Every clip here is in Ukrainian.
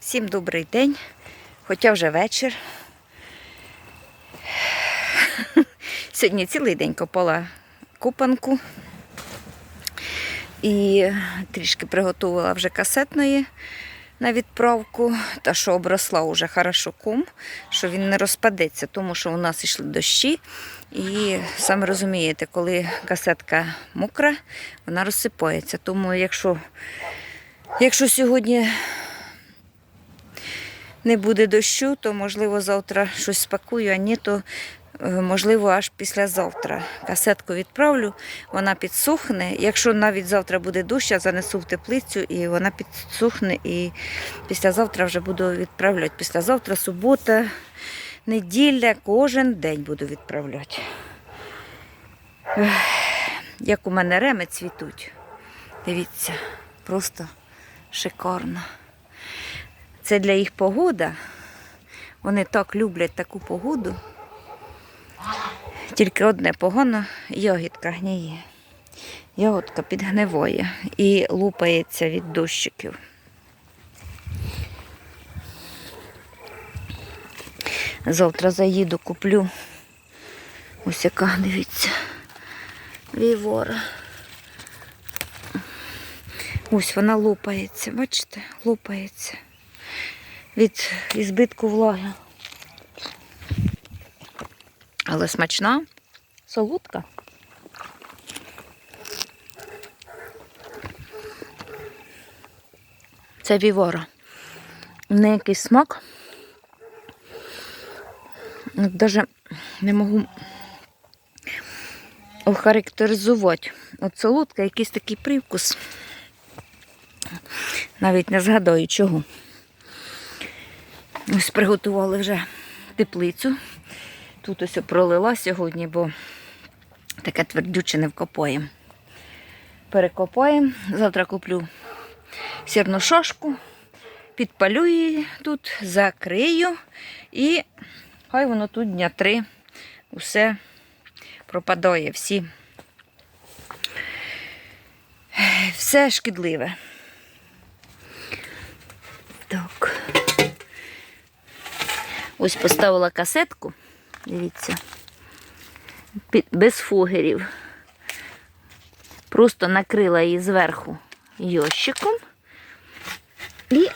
Всім добрий день, хоча вже вечір. Сьогодні цілий день копала купанку і трішки приготувала вже касетної на відправку, та що обросла вже хорошо кум, що він не розпадеться, тому що у нас йшли дощі. І саме розумієте, коли касетка мокра, вона розсипається. Тому якщо, якщо сьогодні не буде дощу, то можливо завтра щось спакую, а ні, то е, можливо аж післязавтра. Касетку відправлю, вона підсохне. Якщо навіть завтра буде дощ, я занесу в теплицю і вона підсохне. І післязавтра вже буду відправляти. Післязавтра субота, неділя, кожен день буду відправляти. Як у мене реми цвітуть. Дивіться, просто шикарно. Це для їх погода. Вони так люблять таку погоду. Тільки одне погано ягідка гніє. Ягодка підгниває і лупається від дощиків. Завтра заїду, куплю. Ось яка, дивіться, вівора. Ось вона лупається, бачите, лупається від збитку влаги. Але смачна, солодка. Це вівора. Не якийсь смак. Навіть не можу охарактеризувати. От солодка, якийсь такий привкус. Навіть не згадаю чого. Ось приготували вже теплицю. Тут ось пролила сьогодні, бо таке твердюче не вкопаємо. Перекопаємо. Завтра куплю сірну шашку, підпалю її тут, закрию і хай воно тут дня три усе пропадає, всі. Все шкідливе. Ось поставила касетку, дивіться, без фугерів. Просто накрила її зверху йощиком і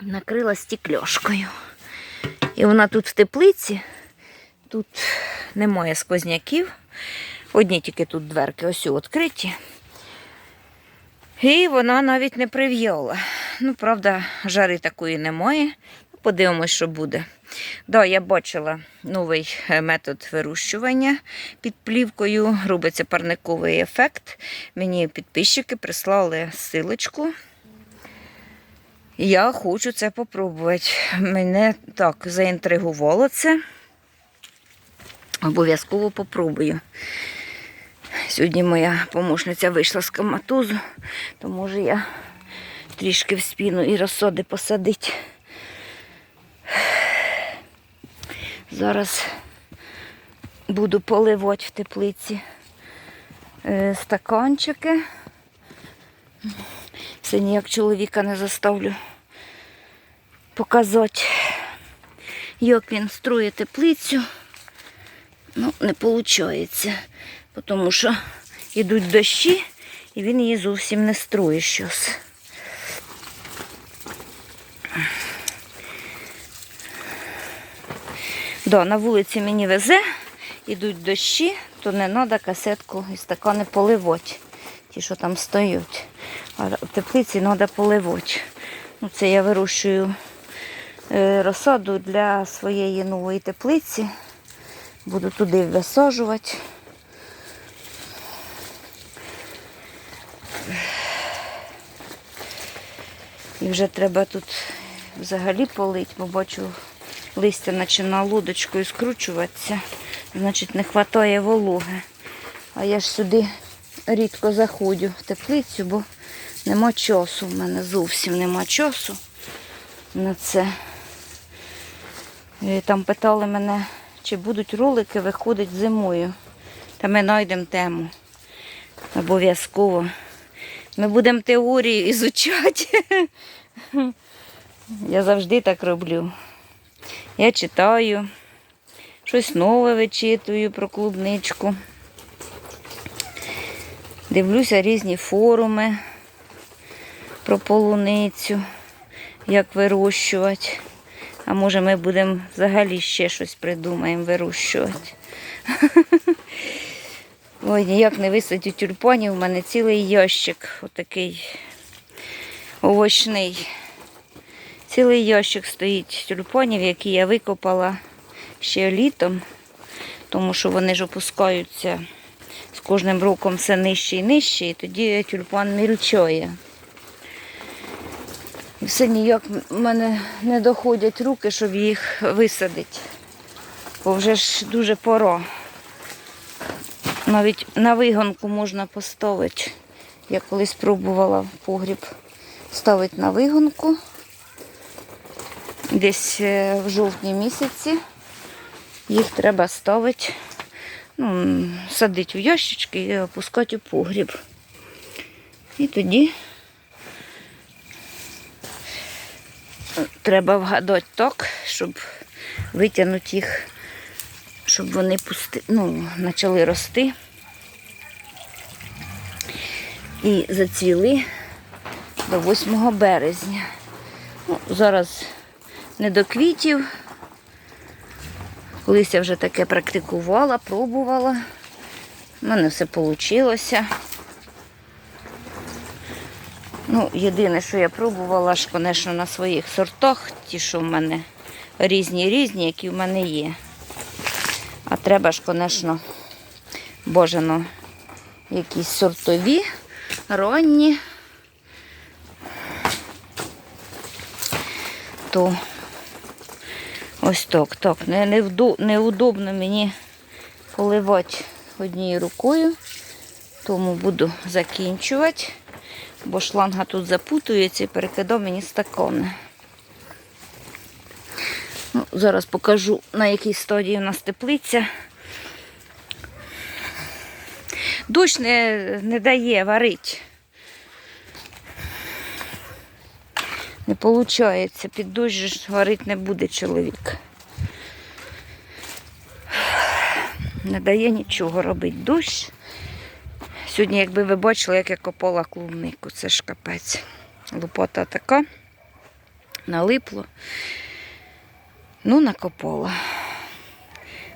накрила стекльошкою. І вона тут в теплиці, тут немає сквозняків. Одні тільки тут дверки ось відкриті. І вона навіть не прив'яла. Ну, правда, жари такої немає. Подивимось, що буде. Да, я бачила новий е, метод вирощування під плівкою. Робиться парниковий ефект. Мені підписчики прислали силочку. Я хочу це попробувати. Мене так заінтригувало це. Обов'язково попробую. Сьогодні моя помощниця вийшла з коматозу, то може я трішки в спіну і розсади посадити. Зараз буду поливати в теплиці е, стаканчики. Все ніяк чоловіка не заставлю показати, як він строїть теплицю. Ну, не виходить, тому що йдуть дощі, і він її зовсім не строїть щось. Да, на вулиці мені везе, йдуть дощі, то не треба касетку і стакани поливати, ті, що там стоять. А в теплиці треба поливати. Ну, це я вирощую е, розсаду для своєї нової теплиці. Буду туди висаджувати. І вже треба тут взагалі полити, бо бачу, листя починає лодочкою скручуватися. Значить, не вистачає вологи. А я ж сюди рідко заходжу в теплицю, бо нема часу. У мене зовсім нема часу на це. І там питали мене, чи будуть ролики виходити зимою. Та ми знайдемо тему. Обов'язково. Ми будемо теорію ізучати. Я завжди так роблю. Я читаю, щось нове вичитую про клубничку. Дивлюся різні форуми про полуницю, як вирощувати. А може ми будемо взагалі ще щось придумаємо вирощувати. Ой, ніяк не висадю тюльпанів, у мене цілий ящик, отакий овочний. Цілий ящик стоїть тюльпанів, які я викопала ще літом, тому що вони ж опускаються з кожним роком все нижче і нижче, і тоді тюльпан мільчає. Все ніяк в мене не доходять руки, щоб їх висадити. Бо вже ж дуже пора. Навіть на вигонку можна поставити. Я колись пробувала погріб ставити на вигонку. Десь е, в жовтні місяці їх треба ставити, ну, садити в ящички і опускати у погріб. І тоді треба вгадати так, щоб витягнути їх, щоб вони пусти, ну, почали рости і зацвіли до 8 березня. Ну, зараз не до квітів. Колись я вже таке практикувала, пробувала. У мене все вийшло. Ну, єдине, що я пробувала, ж, звісно, на своїх сортах, ті, що в мене різні різні, які в мене є. А треба ж, звісно, бажано якісь сортові, ранні. То ось так, так. Неудобно мені поливати однією рукою, тому буду закінчувати, бо шланга тут запутується і перекидав мені стакани. Ну, зараз покажу, на якій стадії у нас теплиця. Дощ не, не дає варити. Не виходить, під дощ варити не буде чоловік. Не дає нічого робити дощ. Сьогодні, якби ви бачили, як я копала клубнику, це ж капець. Лопата така, налипло. Ну, накопала.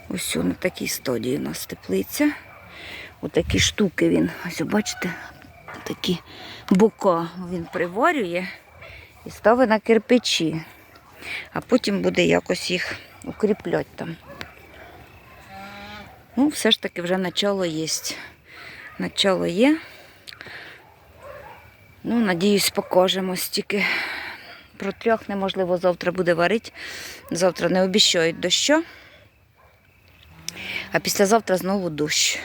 Ось на такій стадії у нас теплиця. Отакі штуки він, ось бачите, такі бока він приварює і ставить на кирпичі. А потім буде якось їх укріпляти там. Ну, все ж таки вже начало є. Начало є. Ну, надіюсь, покажемо стільки. Протряхне, можливо, завтра буде варити. Завтра не обіщають дощу. А післязавтра знову дощ.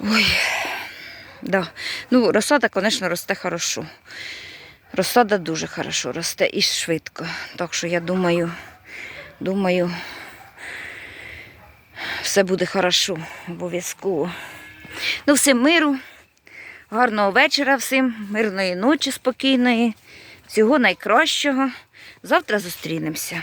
Ой. Да. Ну, розсада, звісно, росте хорошо. Розсада дуже хорошо росте і швидко. Так що я думаю, думаю, все буде хорошо, обов'язково. Ну, всім миру, гарного вечора всім, мирної ночі, спокійної, всього найкращого. Завтра зустрінемося.